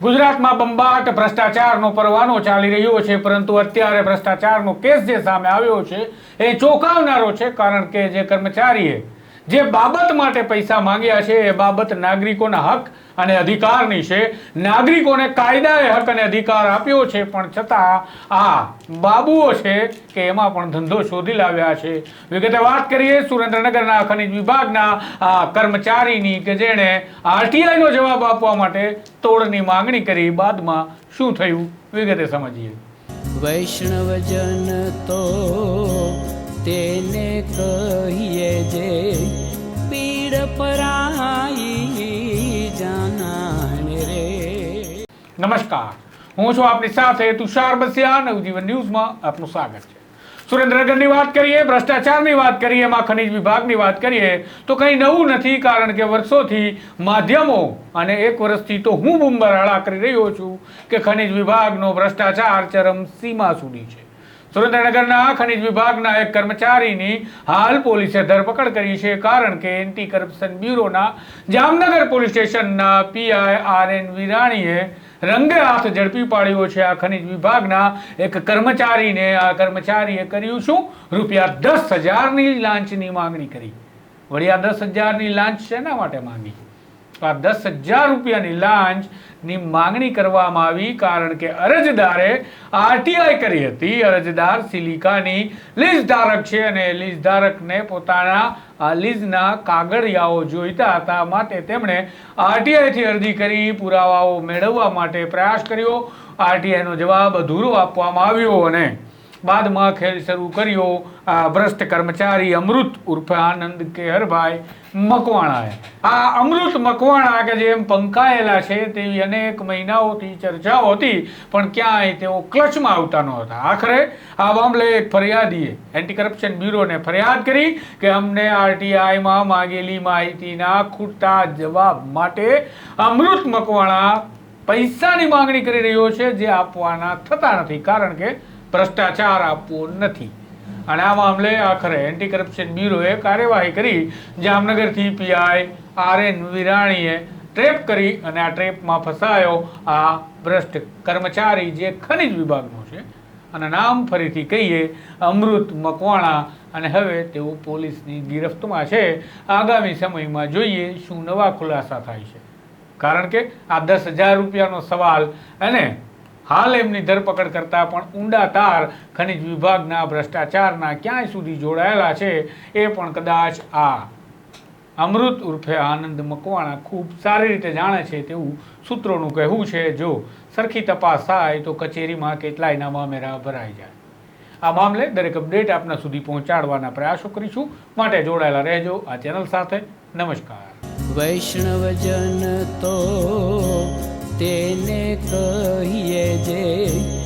ગુજરાતમાં બંબાટ ભ્રષ્ટાચારનો પરવાનો ચાલી રહ્યો છે, પરંતુ અત્યારે ભ્રષ્ટાચારનો કેસ જે સામે આવ્યો છે, એ ચોંકાવનારો છે, કારણ કે જે કર્મચારીએ જે બાબત માટે પૈસા માંગ્યા છે, એ બાબત નાગરિકોના હક અને અધિકારની છે. નાગરિકોને કાયદાએ હક અને અધિકાર આપ્યો છે, પણ છતાં આ બાબુઓ છે કે એમાં પણ ધંધો શોધી લાવ્યા છે. વિગતે વાત કરીએ સુરેન્દ્રનગરના ખનિજ વિભાગના આ કર્મચારીની કે જેણે આરટીઆઈનો જવાબ આપવા માટે તોડની માંગણી કરી. બાદમાં શું થયું? વિગતે સમજીએ. વૈષ્ણવજન તો તેને કહીએ જે નમસ્કાર. હું છું આપની સાથે તુષાર બસિયા, નવજીવન ન્યૂઝમાં આપનું સ્વાગત છે. સુરેન્દ્રનગરની વાત કરીએ, ભ્રષ્ટાચારની વાત કરીએ, એમાં ખનિજ વિભાગની વાત કરીએ, તો કંઈ નવું નથી કારણ કે વર્ષોથી માધ્યમો અને એક વર્ષથી તો હું બુમબરાળા કરી રહ્યો છું કે ખનિજ વિભાગનો ભ્રષ્ટાચાર ચરમ સીમા સુધી છે. સુરેન્દ્રનગરના ખનિજ વિભાગના એક કર્મચારીની હાલ પોલીસે ધરપકડ કરી છે કારણ કે એન્ટી કરપ્શન બ્યુરોના જામનગર પોલીસ સ્ટેશનના પીઆઈ આર એન વિરાણીએ રંગે હાથ ઝડપી પાડ્યો છે. આ ખનિજ વિભાગના એક કર્મચારીને આ કર્મચારીએ કર્યું શું? રૂપિયા દસ હજારની લાંચની માંગણી કરી. વળી આ દસ હજારની લાંચ શેના માટે માંગી? આ દસ હજાર રૂપિયાની લાંચની માંગણી કરવામાં આવી કારણ કે અરજદારે આરટીઆઈ કરી હતી. અરજદાર સિલિકાની લીઝ ધારક છે અને લીઝ ધારકને પોતાના લીઝના કાગળિયાઓ જોઈતા હતા. માટે તેમણે આરટીઆઈથી અરજી કરી, પુરાવાઓ મેળવવા માટે પ્રયાસ કર્યો. આરટીઆઈનો જવાબ અધૂરો આપવામાં આવ્યો અને બાદમાં ખેલ શરૂ કર્યો. આ ભ્રષ્ટ કર્મચારી અમૃત ઉર્ફે આનંદ કેહરભાઈ મકવાણાએ. આ અમૃત મકવાણા કે જેમ પંકાયેલા છે તેવી અનેક મહિનાઓથી ચર્ચાઓ હતી, પણ ક્યાંય તેઓ ક્લચમાં આવતા નહોતા આખરે આ મામલે એક ફરિયાદીએ એન્ટી કરપ્શન બ્યુરોને ફરિયાદ કરી કે અમને આરટીઆઈમાં માગેલી માહિતીના ખૂટતા જવાબ માટે અમૃત મકવાણા પૈસાની માંગણી કરી રહ્યો છે, જે આપવાના થતા નથી. કારણ કે ભ્રષ્ટાચાર આપવો નથી. અને આ મામલે આખરે એન્ટી કરપ્શન બ્યુરોએ કાર્યવાહી કરી. જામનગરથી પીઆઈ આર એન વિરાણીએ ટ્રેપ કરી અને આ ટ્રેપમાં ફસાયો આ ભ્રષ્ટ કર્મચારી જે ખનિજ વિભાગનો છે. અને નામ ફરીથી કહીએ, અમૃત મકવાણા. અને હવે તેઓ પોલીસની ગિરફ્તમાં છે. આગામી સમયમાં જોઈએ શું નવા ખુલાસા થાય છે. કારણ કે આ દસ હજાર રૂપિયાનો સવાલ અને હાલ એમની ધરપકડ કરતા પણ ઊંડા તાર ખનિજ વિભાગના ભ્રષ્ટાચારના ક્યાંય સુધી જોડાયેલા છે એ પણ કદાચ આ અમૃત ઉર્ફે આનંદ મકવાણા ખૂબ સારી રીતે જાણે છે તેવું સૂત્રોનું કહેવું છે. જો સરખી તપાસ થાય તો કચેરીમાં કેટલાય નામા મેરા ભરાઈ જાય. આ મામલે દરેક અપડેટ આપના સુધી પહોંચાડવાના પ્રયાસો કરીશું. માટે જોડાયેલા રહેજો આ ચેનલ સાથે. નમસ્કાર. વૈષ્ણવજન તો તેને કહીએ જે